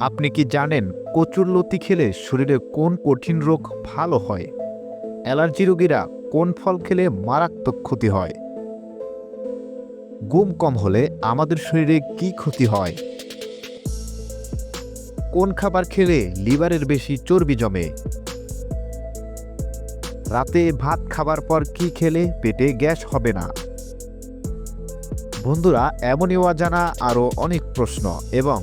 আপনি কি জানেন কচুর লতি খেলে শরীরে কোন কঠিন রোগ ভালো হয়? অ্যালার্জি রোগীরা কোন ফল খেলে মারাত্মক ক্ষতি হয়? ঘুম কম হলে আমাদের শরীরে কি ক্ষতি হয়? কোন খাবার খেলে লিভারের বেশি চর্বি জমে? রাতে ভাত খাবার পর কি খেলে পেটে গ্যাস হবে না? বন্ধুরা, এমনই অজানা আরও অনেক প্রশ্ন এবং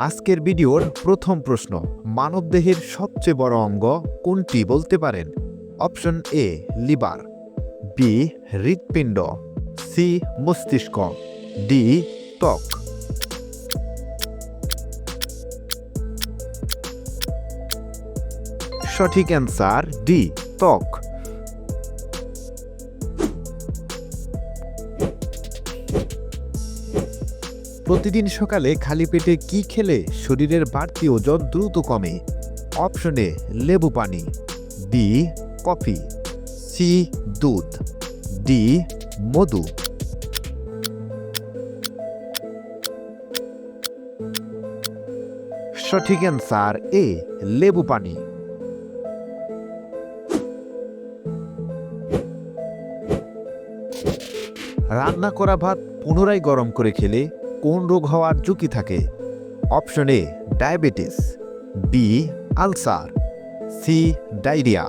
আজকের ভিডিওর প্রথম প্রশ্ন, মানবদেহের সবচেয়ে বড় অঙ্গ কোনটি বলতে পারেন? অপশন এ, লিভার বি হৃৎপিণ্ড সি মস্তিষ্ক ডি ত্বক। সঠিক অ্যান্সার ডি ত্বক। প্রতিদিন সকালে খালি পেটে কি খেলে শরীরের বাড়তি ওজন দ্রুত কমে? অপশন এ, লেবু পানি। B, coffee. সি, দুধ। ডি, মধু। সঠিক অ্যান্সার এ, লেবু পানি। রান্না করা ভাত পুনরায় গরম করে খেলে কোন রোগ হওয়ার ঝুঁকি থাকে? Option A, diabetes, B, ulcer, C, diarrhoea,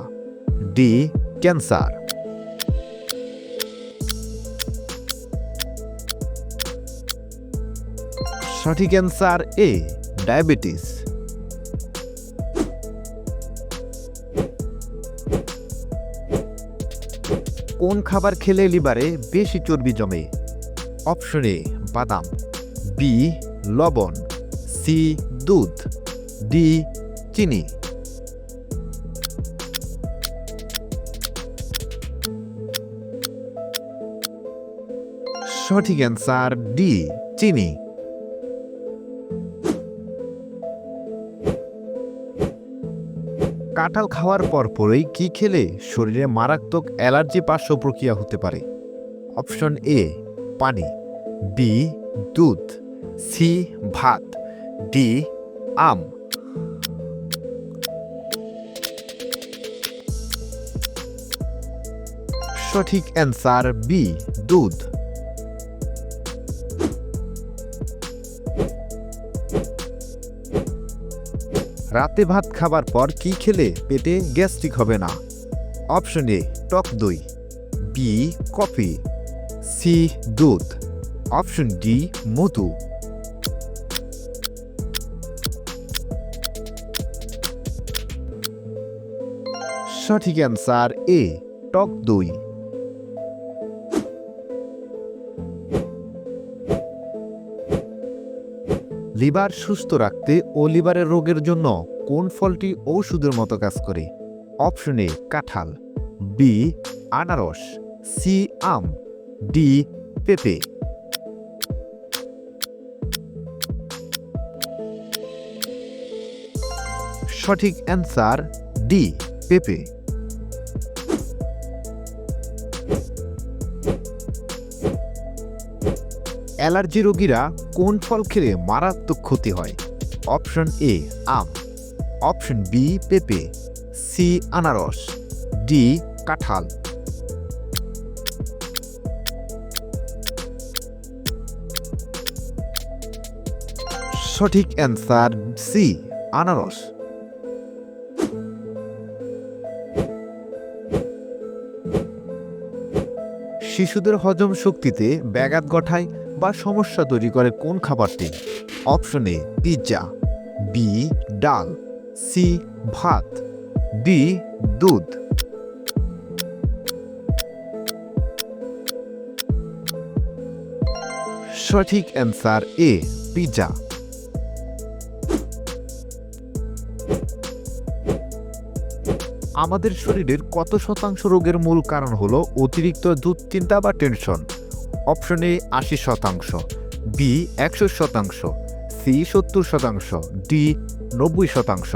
D, cancer. সঠিক অ্যান্সার এ, ডায়াবেটিস। কোন খাবার খেলে লিভারে বেশি চর্বি জমে? অপশন এ, বাদাম। বি, লবণ, সি, দুধ, ডি, চিনি। সঠিক অ্যান্সার ডি, চিনি। কাঁঠাল খাওয়ার পরপরই কি খেলে শরীরে মারাত্মক অ্যালার্জি পার্শ্ব প্রক্রিয়া হতে পারে? অপশন এ, পানি। বি, দুধ। সি ভাত, ডি আম। সঠিক অ্যান্সার বি, দুধ। রাতে ভাত খাবার পর কি খেলে পেটে গ্যাস্ট্রিক হবে না? অপশন এ, টক দই। B, coffee. সি, দুধ। অপশন ডি, মধু। সঠিক অ্যান্সার এ, টক দই। লিভার সুস্থ রাখতে ও লিভারের রোগের জন্য কোন ফলটি ঔষধের মতো কাজ করে? অপশন এ, কাঁঠাল। বি আনারস। সি আম। ডি পেঁপে। সঠিক অ্যান্সার ডি, পেঁপে। অ্যালার্জি রোগীরা কোন ফল খেলে মারাত্মক ক্ষতি হয়? অপশন এ আম। অপশন বি পেঁপে। সি আনারস। ডি কাঁঠাল। সঠিক অ্যান্সার সি আনারস। শিশুদের হজম শক্তিতে ব্যাঘাত ঘটায় বা সমস্যা তৈরি করে কোন খাবারটি? অপশন এ পিৎজা বি, ডাল। সি, ভাত। ডি, দুধ। সঠিক অ্যান্সার এ পিৎজা আমাদের শরীরের কত শতাংশ রোগের মূল কারণ হলো অতিরিক্ত দুশ্চিন্তা বা টেনশন। অপশন এ আশি শতাংশ বি একশো শতাংশ সি সত্তর শতাংশ ডি নব্বই শতাংশ।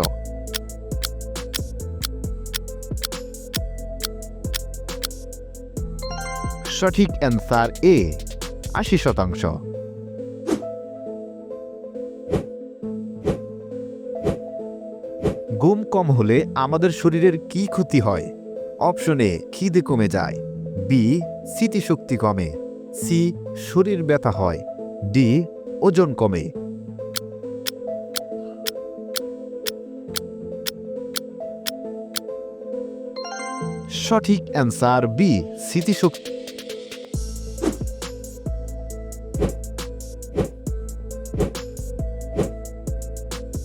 সঠিক অ্যান্সার এ আশি শতাংশ। ঘুম কম হলে আমাদের শরীরের কি ক্ষতি হয়? অপশন এ খিদে কমে যায়। বি স্মৃতিশক্তি কমে। সি, শরীর ব্যথা হয়। ডি, ওজন কমে। সঠিক অ্যান্সার বি, স্মৃতিশক্তি।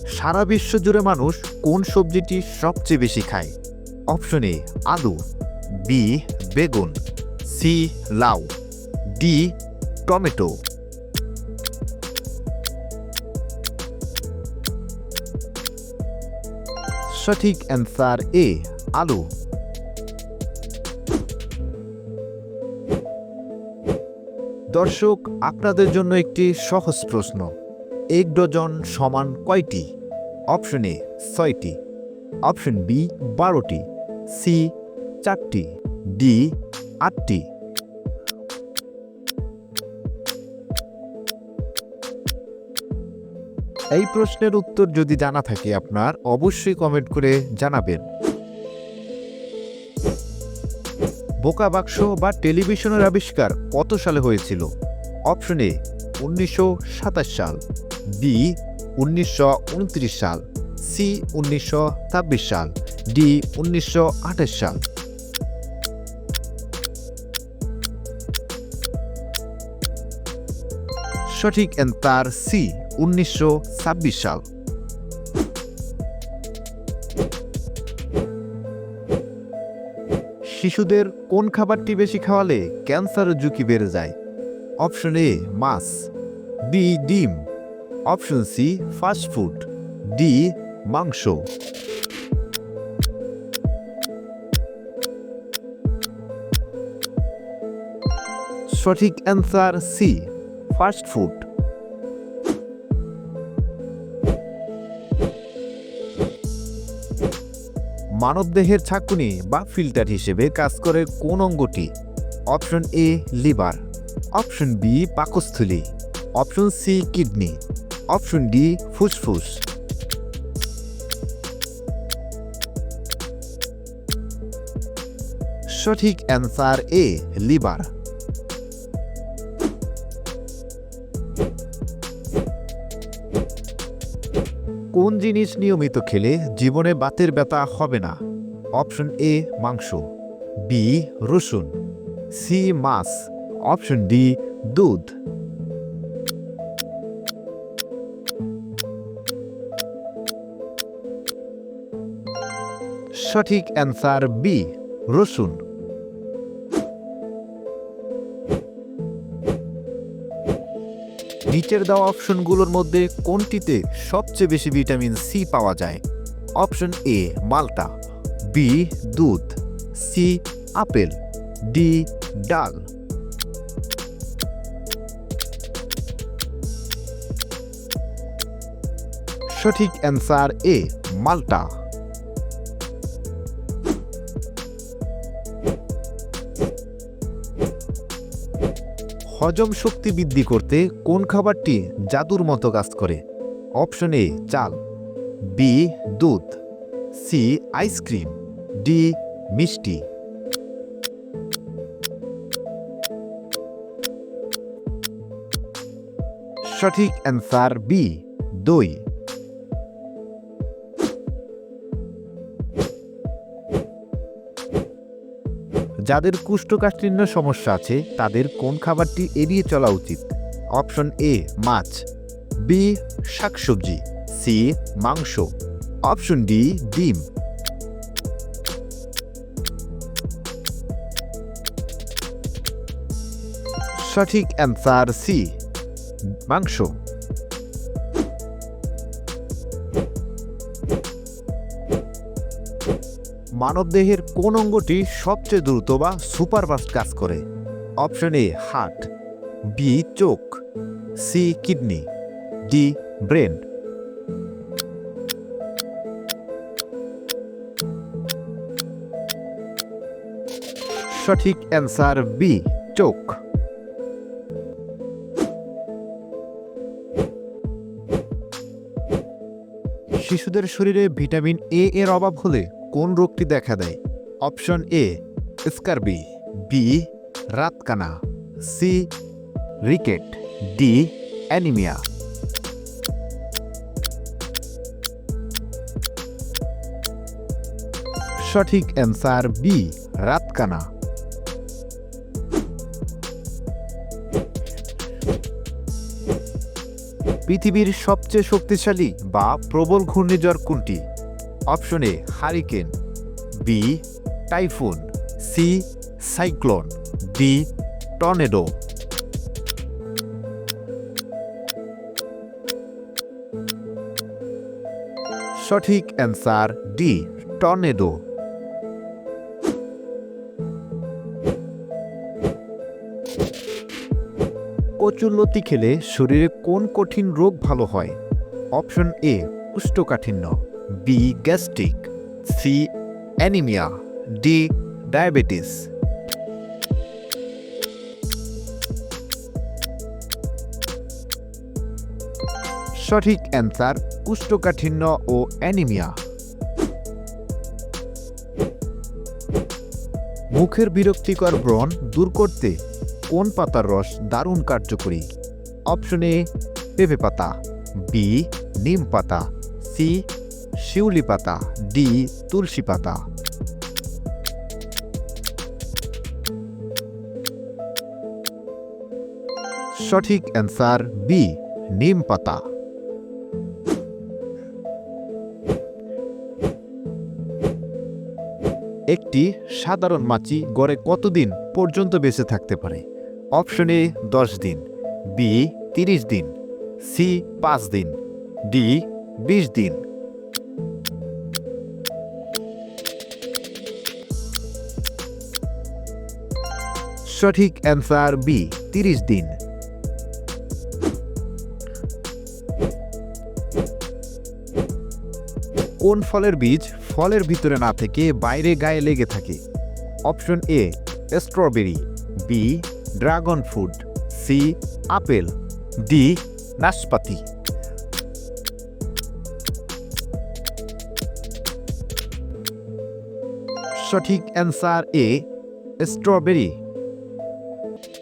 সারা বিশ্ব জুড়ে মানুষ কোন সবজিটি সবচেয়ে বেশি খায়? অপশন এ, আলু। বি, বেগুন। সি, লাউ। ডি টমেটো সঠিক অ্যান্সার এ আলু। দর্শক, আপনাদের জন্য একটি সহজ প্রশ্ন। এক ডজন সমান কয়টি? অপশন এ ছয়টি। অপশন বি বারোটি। সি চারটি। ডি আটটি। এই প্রশ্নের উত্তর যদি জানা থাকে আপনার, অবশ্যই কমেন্ট করে জানাবেন। বোকা বাক্স বা টেলিভিশনের আবিষ্কার কত সালে হয়েছিল? অপশন এ, উনিশশো সাতাশ সাল, বি, উনিশশো উনত্রিশ সাল, সি, উনিশশো ছাব্বিশ সাল ডি উনিশশো আঠাশ সাল। সঠিক অ্যান্সার সি উনিশশো ছাব্বিশ সাল। শিশুদের কোন খাবারটি বেশি খাওয়ালে ক্যান্সারের ঝুঁকি বেড়ে যায়? অপশন এ, মাছ। বি, ডিম। Option C, fast food. D, মাংস। সঠিক অ্যান্সার সি, ফাস্ট মানবদেহের ছাকুনি বা ফিল্টার হিসেবে কাজ করে কোন অঙ্গটি? Option A, liver. Option B, পাকস্থলী। Option C, kidney. Option D, ফুসফুস। সঠিক অ্যান্সার এ, লিভার। কোন জিনিস নিয়মিত খেলে জীবনে বাতের ব্যথা হবে না? অপশন এ, মাংস। বি রসুন। সি মাছ। অপশন ডি দুধ। সঠিক অ্যান্সার বি রসুন। নিচের দেওয়া অপশনগুলোর মধ্যে কোনটিতে সবচেয়ে বেশি ভিটামিন সি পাওয়া যায়? অপশন এ, মালটা, বি, দুধ, সি, আপেল, ডি, ডাল। সঠিক অ্যান্সার এ, মালটা। হজম শক্তি বৃদ্ধি করতে কোন খাবারটি জাদুর মতো কাজ করে? অপশন এ, চাল। বি, দুধ। সি আইসক্রিম ডি, মিষ্টি। সঠিক অ্যান্সার বি, দই। যাদের কুষ্ঠকাঠিন্য সমস্যা আছে, তাদের কোন খাবারটি এড়িয়ে চলা উচিত? অপশন এ, মাছ। বি, শাকসবজি। সি, মাংস। অপশন ডি, ডিম। সঠিক অ্যান্সার সি, মাংস। মানবদেহের কোন অঙ্গটি সবচেয়ে দ্রুত বা সুপারফাস্ট কাজ করে? অপশন এ, হার্ট, বি, চোখ, সি, কিডনি, ডি, ব্রেন। সঠিক অ্যান্সার বি, চোখ। শিশুদের শরীরে ভিটামিন এ এর অভাব হলে কোন রোগটি দেখা দেয়? অপশন এ স্কারবি বি রাতকানা, সি, রিকেট, ডি, অ্যানিমিয়া। সঠিক অ্যান্সার বি রাতকানা। পৃথিবীর সবচেয়ে শক্তিশালী বা প্রবল ঘূর্ণিঝড় কোনটি? Option A hurricane B typhoon C cyclone D tornado. সঠিক অ্যান্সার ডি টর্নেডো। কচুল্লতি খেলে শরীরে কোন কঠিন রোগ ভালো হয়? Option A কুষ্ঠকাঠিন্য B gastric C anaemia D diabetes সঠিক অ্যান্সার কুষ্ঠকাঠিন্য ও অ্যানিমিয়া। মুখের বিরক্তিকর ব্রণ দূর করতে কোন পাতার রস দারুণ কার্যকরী? অপশন এ, পেঁপে পাতা বি নিম পাতা সি শিউলি পাতা, ডি, তুলসী পাতা। সঠিক অ্যান্সার বি, নিম পাতা। একটি সাধারণ মাছি গড়ে কতদিন পর্যন্ত বেঁচে থাকতে পারে? অপশন এ, দশ দিন। বি, তিরিশ দিন। সি, পাঁচ দিন। ডি, বিশ দিন। সঠিক অ্যান্সার বি, তিরিশ দিন। কোন ফলের বীজ ফলের ভিতরে না থেকে বাইরে গায়ে লেগে থাকে? Option A, strawberry, B, dragon fruit, C, apple, D, নাশপাতি। সঠিক অ্যান্সার এ, স্ট্রবেরি।